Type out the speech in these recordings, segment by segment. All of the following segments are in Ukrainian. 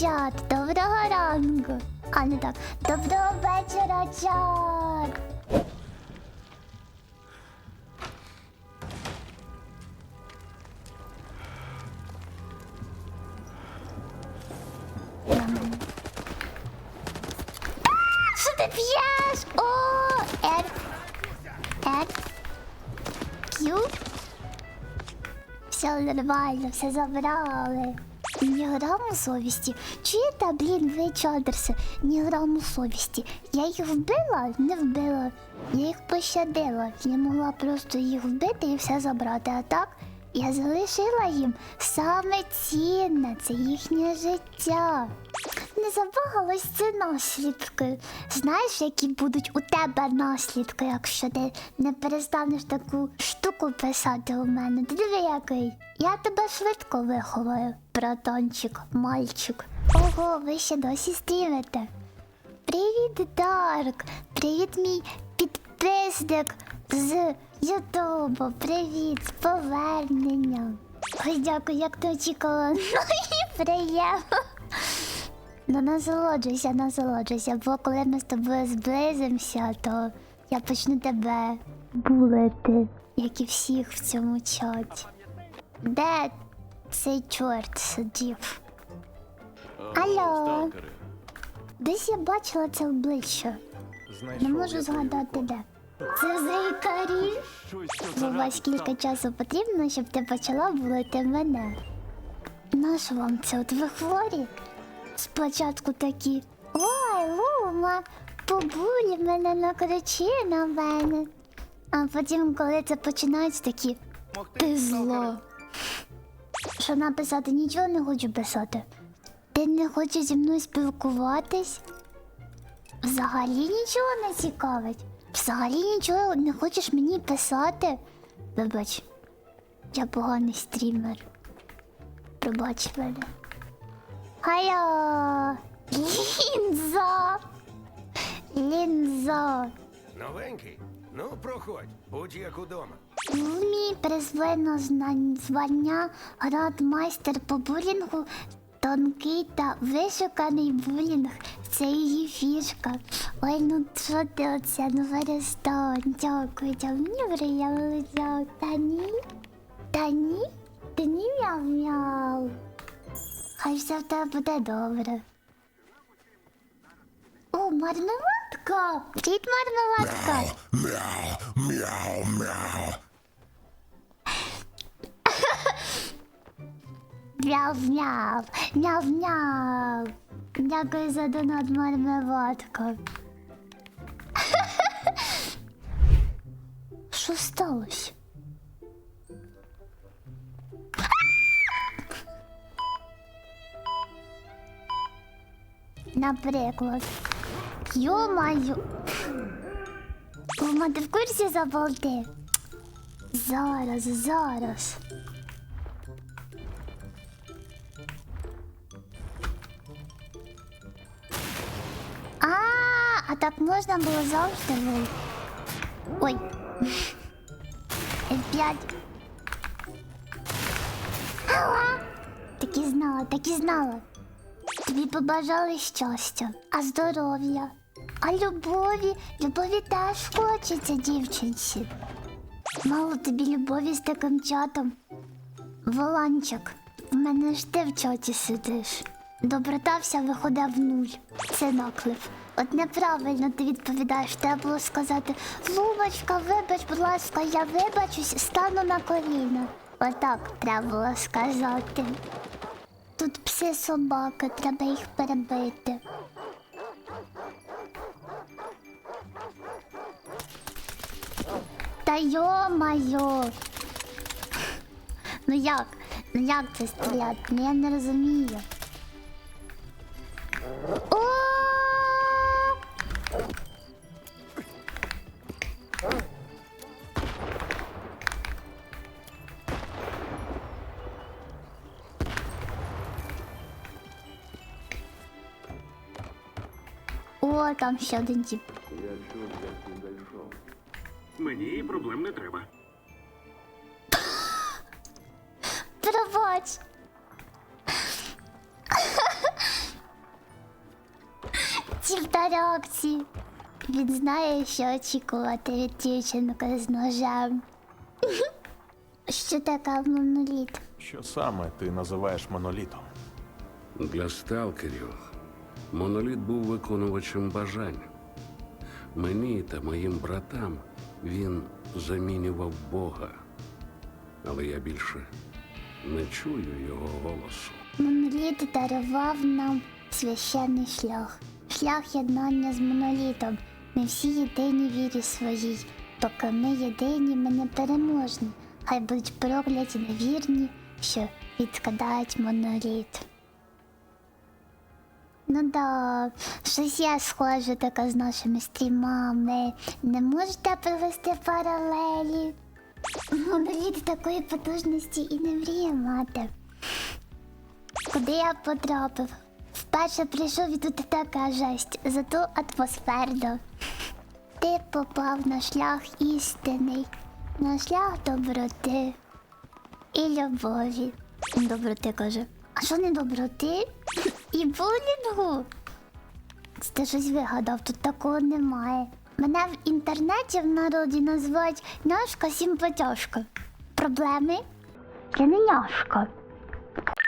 чат. Доброго ранку. А не так. Доброго вечора, чат. Нормально. Що ти п'єш? О, Р. Р. Все нормально, все забрали. Ні граму совісті. Чуєте, блін, ви Чандерси? Ні граму совісті. Я їх вбила? Не вбила. Я їх пощадила. Я могла просто їх вбити і все забрати. А так я залишила їм саме цінне, це їхнє життя. Не забагалось це наслідки. Знаєш, які будуть у тебе наслідки, якщо ти не перестанеш таку штуку писати у мене. Ти диви який. Я тебе швидко виховаю, братанчик, мальчик. Ого, ви ще досі стрімите. Привіт, Дарк! Привіт, мій підписник з Ютубу. Привіт, з поверненням. Ой, дякую, як ти очікувала. Ну і приємно. Ну насолоджуйся, насолоджуйся, бо коли ми з тобою зблизимося, то я почну тебе булити, як і всіх в цьому чаті. Де цей чорт сидів? Алло. Десь я бачила це обличчя. Не можу згадати де. Це зайкарі. Бо вас кілька часу потрібно, щоб ти почала булити мене. Нащо вам це от ви хворі? Спочатку такі. Ой, Лума, побулі мене накричи на мене. А потім, коли це починається, такі. Ти зло. Що написати? Нічого не хочу писати. Ти не хочеш зі мною спілкуватись? Взагалі нічого не цікавить. Взагалі нічого не хочеш мені писати. Вибач, я поганий стрімер. Пробач мене. Хайо! Лінза! Лінза! Новенький? Ну, проходь, будь як удома. Мій призвано звання градмайстер по булінгу, тонкий та вишуканий булінг. Це її фішка. Ой, ну що ти оце, ну перестань. Дякую, дякую. Мені приємно, дякую. Та ні? Та ні? Та ні, мяу-мяу. Хай все в тебе буде добре. О, мармеладка! Привіт, мармеладка! Мяу-мяу, мяу-мяу. Дякую за донат мармеладка. Що сталося? Наприклад. Йо-маю. Кума, ти в курсі заболти? Зараз, зараз. А, а так можна було завжди. Ой. F5. Так і знала, так і знала. Тобі побажали щастя, а здоров'я, а любові. Любові теж хочеться, дівчинці. Мало тобі любові з таким чатом. Воланчик, в мене ж ти в чаті сидиш. Доброта вся виходить в нуль. Це наклеп. От неправильно ти відповідаєш, треба було сказати Лумочка, вибач, будь ласка, я вибачусь, стану на коліна. Отак треба було сказати. Тут пси собаки, треба їх перебити. Та йо-майо. Ну як? Ну як це стріляти? Ну я не розумію. О! Там ще один тип. Мені проблем не треба. Пробач. реакції та реакції. Він знає, що очікувати від дівчинки з ножем. Що таке моноліт? Що саме ти називаєш монолітом? Для сталкерів моноліт був виконувачем бажань. Мені та моїм братам він замінював Бога. Але я більше не чую його голосу. Моноліт дарував нам священний шлях. Шлях єднання з монолітом. Ми всі єдині вірі своїй. Поки ми єдині, ми не переможні. Хай будуть прокляті невірні, що відкидають моноліт. Ну да, щось я схожа така з нашими стрімами. Не можете провести паралелі. Моноліт такої потужності і не мріє мати. Куди я потрапив? Вперше прийшов і тут така жесть, зато атмосферно. Ти попав на шлях істинний, на шлях доброти і любові. Доброти каже. А що не доброти? І булінгу? Це ти щось вигадав, тут такого немає. Мене в інтернеті в народі називають няшка симпатяшка. Проблеми? Я не няшка.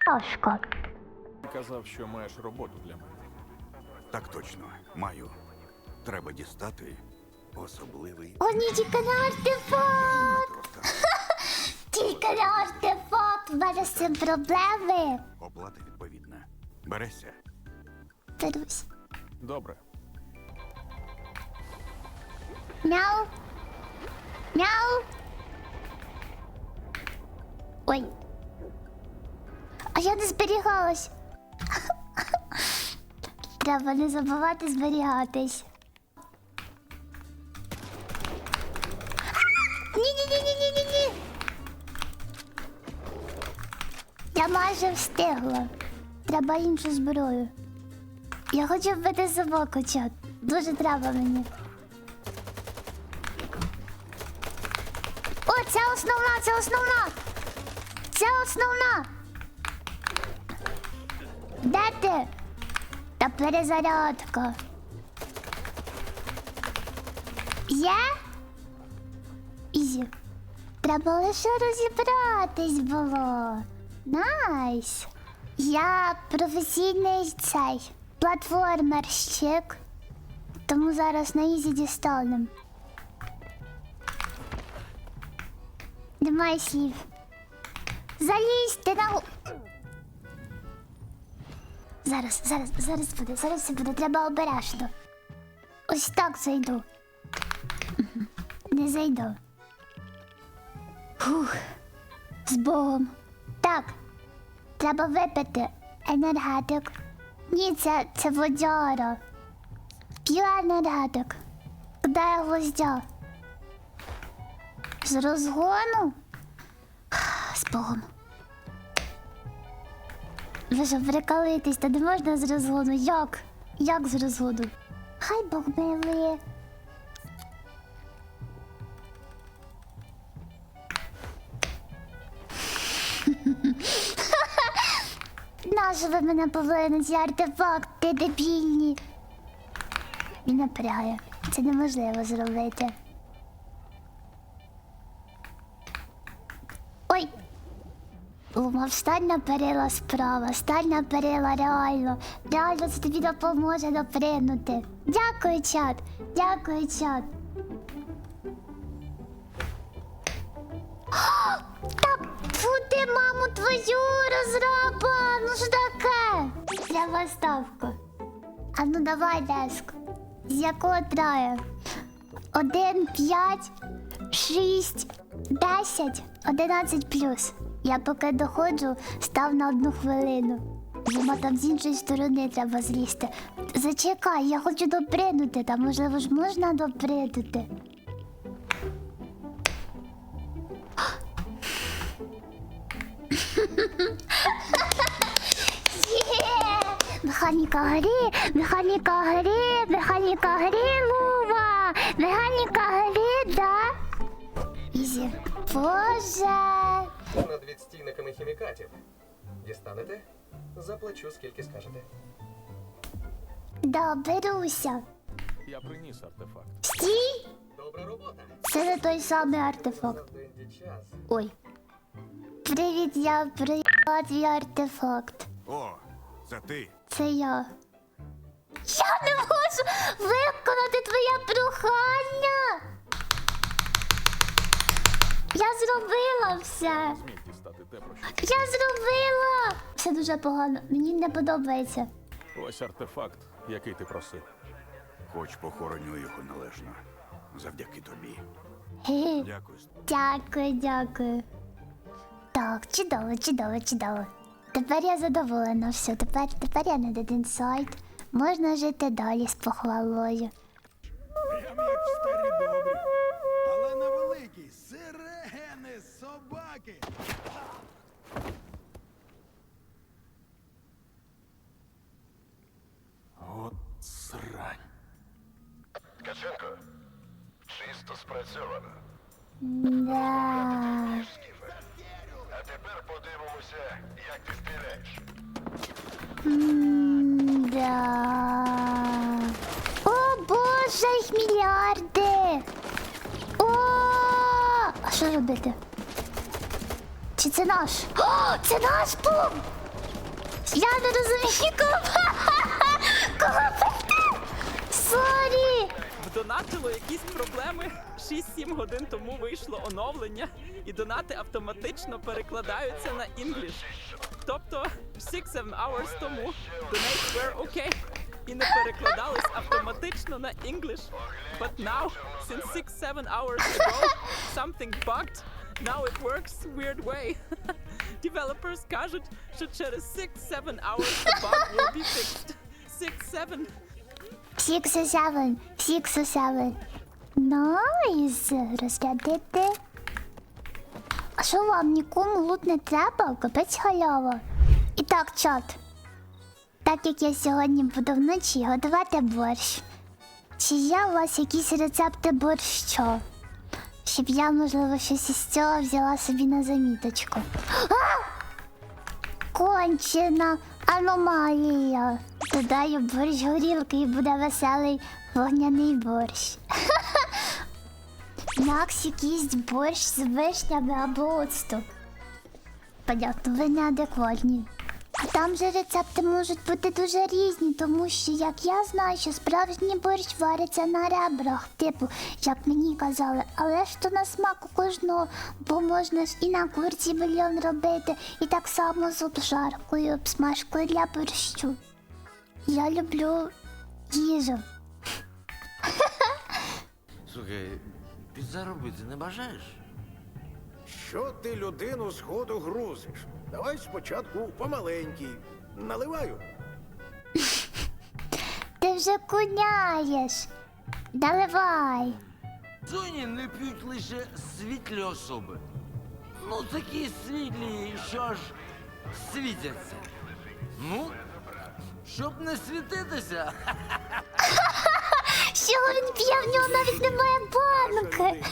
Няшка. Ти казав, що маєш роботу для мене. Так точно, маю. Треба дістати особливий О, ні, тільки не артефакт! просто. Тільки не артефакт! В мене з цим проблеми. Відповідна. Берешся. Берусь. Добре. Мяу. Мяу. Ой. А я не зберігалась. Треба не забувати зберігатись. Ні-ні-ні-ні-ні-ні. Я майже встигла. Треба іншу зброю. Я хочу вбити собаку, чат. Дуже треба мені. О, це основна, це основна. Це основна. Де ти? Та перезарядка. Є? Ізі. Треба лише розібратись було. Найс. Я професійний цей платформерщик. Тому зараз на ізі дістанем. Немає слів. Залізьте на. Зараз, зараз, зараз буде, зараз все буде, треба обережно. Ось так зайду. Не зайду. Фух. З Богом. Так. Треба випити енергетик. Ні, це, це водяра. П'ю енергетик. Куди я гвоздя? З розгону? З Богом. Ви що, прикалитесь, та не можна з розгону. Як? Як з розгону? Хай Бог милує. Нащо ви мене повели на ці артефакти дебільні? Він напрягає. Це неможливо зробити. Ой! Лума, встань на перила справа, встань на перила реально. Реально це тобі допоможе допригнути. Дякую, чат. Дякую, чат. Розраба! Ну що таке? Треба ставку. А ну давай, деск. З якого траю? Один, п'ять, шість, десять, одинадцять плюс. Я поки доходжу, став на одну хвилину. Бо там з іншої сторони треба злізти. Зачекай, я хочу допринути, та можливо ж можна допринути. Механіка гри, механіка гри, механіка гри, Лува! Механіка гри, да? Ізі. Боже! над відстійниками хімікатів. Дістанете? Заплачу, скільки скажете. Да, беруся. Я приніс артефакт. Стій! Добра робота. Це не той самий артефакт. Ой. Привіт, я приїхала твій артефакт. О, це ти. Це я. Я не можу виконати твоє прохання. Я зробила все. Зміг дістати те, про що. Я зробила. Все дуже погано. Мені не подобається. Ось артефакт, який ти просив. Хоч похороню його належно. Завдяки тобі. Дякую. Дякую, дякую. Так, чудово, чудово, чудово. Тепер я задоволена. Все, тепер, тепер я Dead Inside. Можна жити далі з похвалою. Що робити? Чи це наш? О, це наш бум! Я не розумію, кого. Кого бити? Сорі! Донатило якісь проблеми. 6-7 годин тому вийшло оновлення, і донати автоматично перекладаються на English. Тобто 6-7 hours тому donates were okay і не перекладались автоматично на English. But now, since 6-7 hours ago, something bugged. Now it works weird way. Developers кажуть, що через 6-7 hours the bug will be fixed. 6-7 Six or seven, six or seven. Найс, розглядите. А що вам нікому лут не треба? Капець халява. І так, чат. Так як я сьогодні буду вночі готувати борщ. Чи є у вас якісь рецепти борщу? Щоб я, можливо, щось із цього взяла собі на заміточку. А! Кончена аномалія. Додаю борщ горілки і буде веселий вогняний борщ. Максик їсть борщ з вишнями або оцту. Понятно, ви неадекватні. Там же рецепти можуть бути дуже різні, тому що, як я знаю, що справжній борщ вариться на ребрах, типу, як мені казали, але ж то на смак у кожного, бо можна ж і на курці бульйон робити, і так само з обжаркою, обсмажкою для борщу. Я люблю їжу. Слухай, підзаробити не бажаєш? Що ти людину з ходу грузиш? Давай спочатку помаленький. Наливаю. Ти вже куняєш. Наливай. Зоні не п'ють лише світлі особи. Ну, такі світлі, що аж світяться. Ну, щоб не світитися, Що він п'є, в нього навіть немає банки.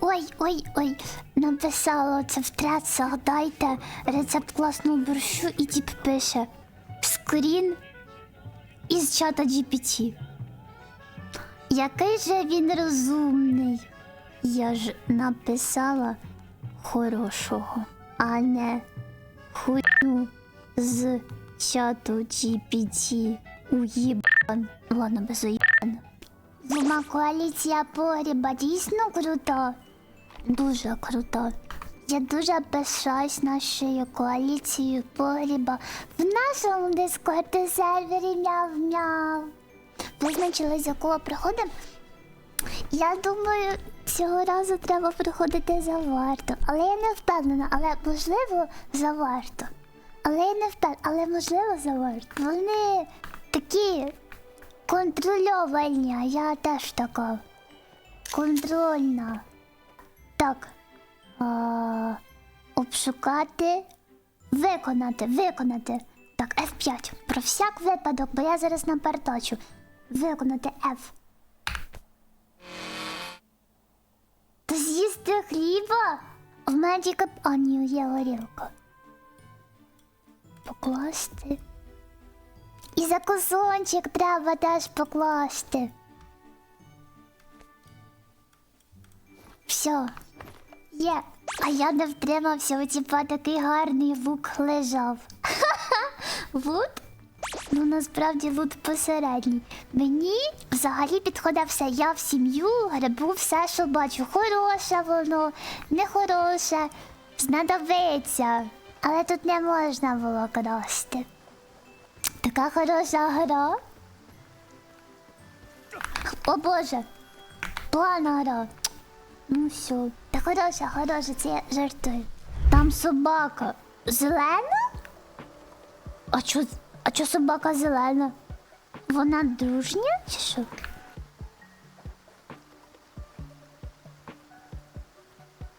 Ой, ой, ой, написала це в трецах, дайте рецепт класного борщу і тип пише скрін із чата GPT. Який же він розумний. Я ж написала хорошого, а не хуйню з чату GPT. Уїбан. Ладно, без уїбан. Зума коаліція погріба дійсно крута. Дуже крута. Я дуже пишаюсь нашою коаліцією погріба в нашому дискорді сервері мяв-мяв. Визначили, з якого приходимо. Я думаю, цього разу треба приходити за варту. Але я не впевнена, але можливо за варту. Але я не впевнена, але можливо за варту. Вони такі контрольовані, а я теж така. Контрольна. Так. А, обшукати. Виконати, виконати. Так, F5. Про всяк випадок, бо я зараз напартачу. Виконати F. Та з'їсти хліба? В мене тільки... А, ні, є горілка. Покласти. І за кусончик треба теж покласти. Все. Є. А я не втримався, у такий гарний лук лежав. Лут? Ну насправді лут посередній. Мені взагалі підходить все. Я в сім'ю грибу все, що бачу. Хороше воно, нехороше, знадобиться. Але тут не можна було красти. Така хороша гра. О боже. Погана гра. Ну все. Та хороша, хороша, це я жартую. Там собака. Зелена? А чо, а чо собака зелена? Вона дружня чи?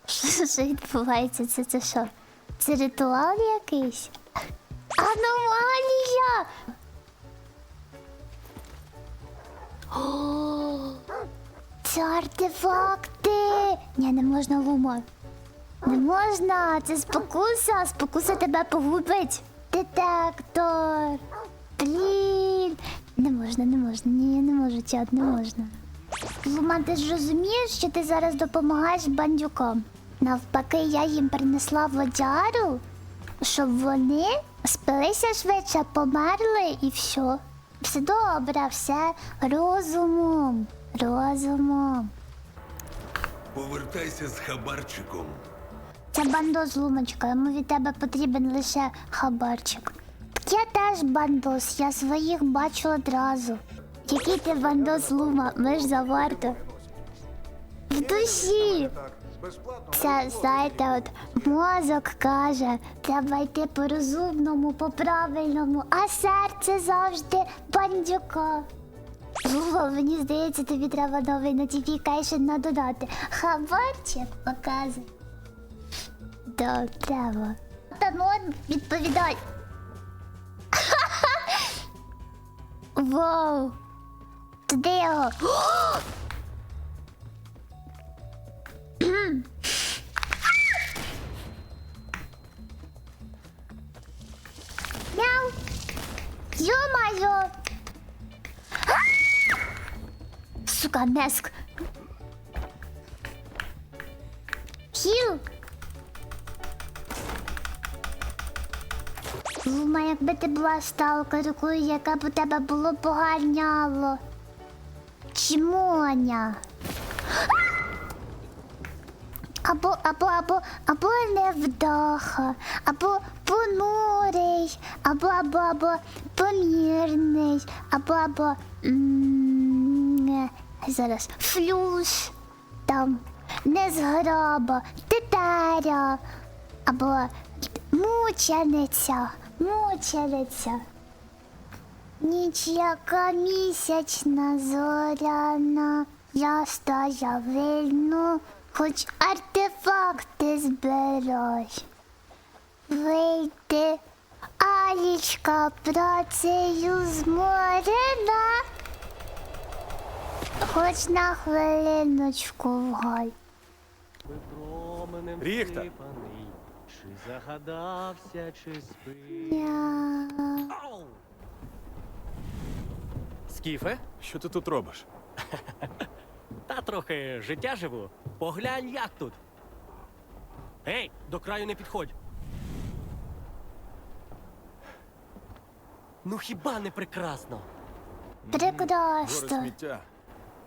Що, що відбувається? Це, це що? Це ритуал якийсь? Аномалія! О, це артефакти! Ні, не можна лума. Не можна, це спокуса, спокуса тебе погубить. Детектор. Блін. Не можна, не можна. Ні, не можу, чат, не можна. Лума, ти ж розумієш, що ти зараз допомагаєш бандюкам. Навпаки, я їм принесла водяру, щоб вони спилися швидше, померли і все. Все добре, все розумом. Розумом. Повертайся з хабарчиком. Це бандос лумочка, йому від тебе потрібен лише хабарчик. Так я теж бандос, я своїх бачу одразу. Який ти бандос лума, ми ж заварто. В душі. Це, знаєте, от мозок каже, треба йти по розумному, по правильному, а серце завжди бандюка. Лума, мені здається, тобі треба новий notification надодати. Хабарчик показує. Да, треба. Та ну, відповідай. Вау. Туди його. Сука, меск. Хіл. Лума, якби ти була сталкеркою, яке б у тебе було поганяло. Чмоня. Або, або, або, або невдаха, або понурий, або, або, або помірний, або, або, м, зараз, флюс, там, незграба, тетеря, або мучениця, мучениця. Ніч яка місячна зоряна, я стая вильну, хоч артефакти збирай. Вийди, Алічка працею зморена, хоч на хвилиночку в Ріхта. Чи загадався, чи спить. Скіфе? Що ти тут робиш? Та трохи життя живу. Поглянь, як тут. Ей, до краю не підходь. Ну хіба не прекрасно? Гори Прекрасно. сміття.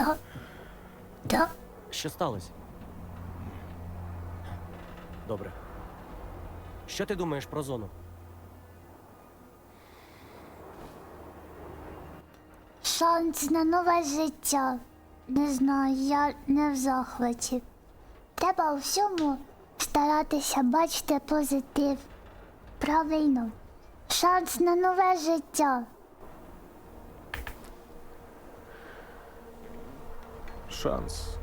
Да. Да. Що сталося? Добре. Що ти думаєш про зону? Шанс на нове життя. Не знаю, я не в захваті. Треба у всьому старатися бачити позитив. Правильно. Шанс на нове життя. Шанс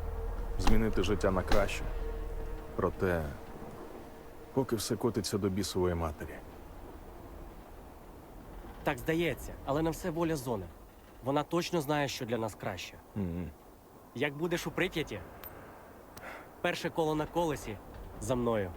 змінити життя на краще. Проте, поки все котиться до бісової матері. Так здається, але не все воля зони. Вона точно знає, що для нас краще. Мгм. Як будеш у Прип'яті? Перше коло на колесі за мною.